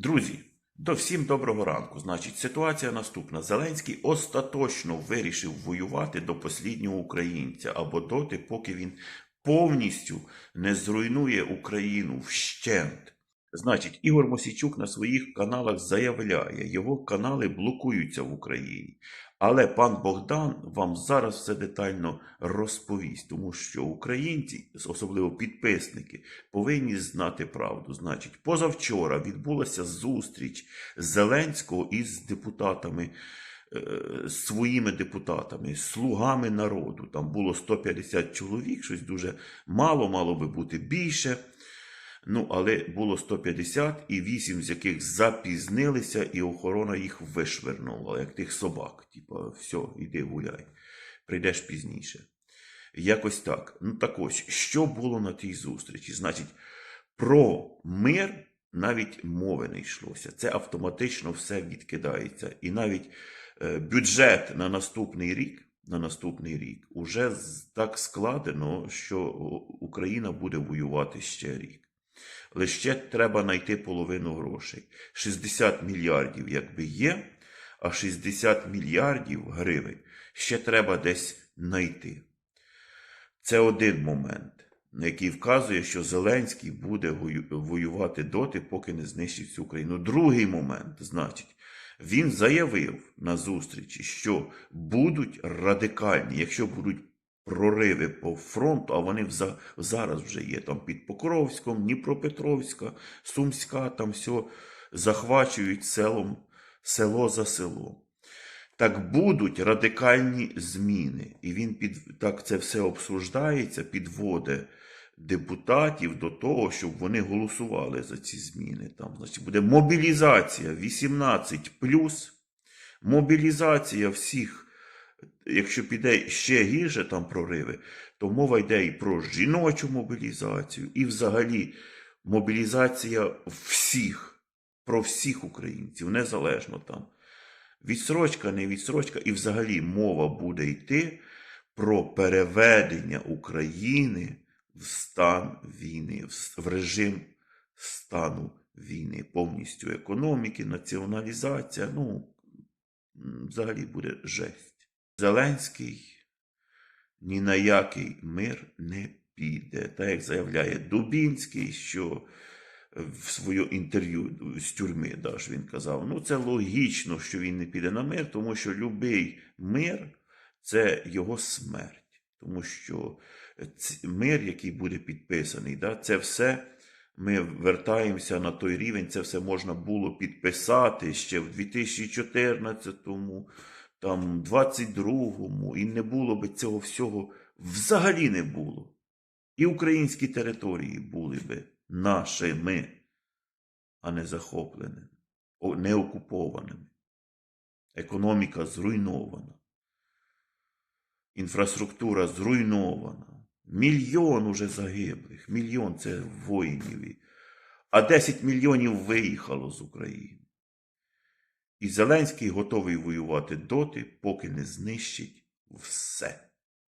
Друзі, до всім доброго ранку. Значить, ситуація наступна. Зеленський остаточно вирішив воювати до посліднього українця або доти, поки він повністю не зруйнує Україну вщент. Значить, Ігор Мосійчук на своїх каналах заявляє, його канали блокуються в Україні. Але пан Богдан вам зараз все детально розповість, тому що українці, особливо підписники, повинні знати правду. Значить, позавчора відбулася зустріч Зеленського із депутатами, е, своїми депутатами, слугами народу. Там було 150 чоловік, щось дуже мало, мало би бути більше. Ну, але було 150, і 8 з яких запізнилися, і охорона їх вишвернула, як тих собак. Типа, все, іди гуляй, прийдеш пізніше. Якось так. Ну так ось, що було на тій зустрічі? Значить, про мир навіть мови не йшлося. Це автоматично все відкидається. І навіть е, бюджет на наступний рік. На наступний рік уже так складено, що Україна буде воювати ще рік. Ще треба знайти половину грошей. 60 мільярдів якби є, а 60 мільярдів гривень ще треба десь знайти. Це один момент, на який вказує, що Зеленський буде воювати доти, поки не знищить всю Україну. Другий момент, значить, він заявив на зустрічі, що будуть радикальні, якщо будуть прориви по фронту, а вони зараз вже є там під Покровськом, Дніпропетровська, Сумська, там все захвачують селом, село за селом. Так будуть радикальні зміни. І він під так це все обсуждається, підводить депутатів до того, щоб вони голосували за ці зміни. Там, значить, буде мобілізація 18 мобілізація всіх. Якщо піде ще гірше там прориви, то мова йде і про жіночу мобілізацію, і взагалі мобілізація всіх, про всіх українців, незалежно там. Відсрочка, не відсрочка, і взагалі мова буде йти про переведення України в стан війни, в режим стану війни, повністю економіки, націоналізація. Ну, взагалі буде жесть. Зеленський ні на який мир не піде. Так як заявляє Дубінський, що в своє інтерв'ю з тюрми, да, ж він казав, ну це логічно, що він не піде на мир, тому що будь-який мир це його смерть. Тому що мир, який буде підписаний, да, це все ми вертаємося на той рівень, це все можна було підписати ще в 2014-му, там, 22-му, і не було би цього всього, взагалі не було. І українські території були би нашими, а не захопленими, не окупованими. Економіка зруйнована. Інфраструктура зруйнована. Мільйон уже загиблих. Мільйон це воїнів. А 10 мільйонів виїхало з України. І Зеленський готовий воювати доти, поки не знищить все.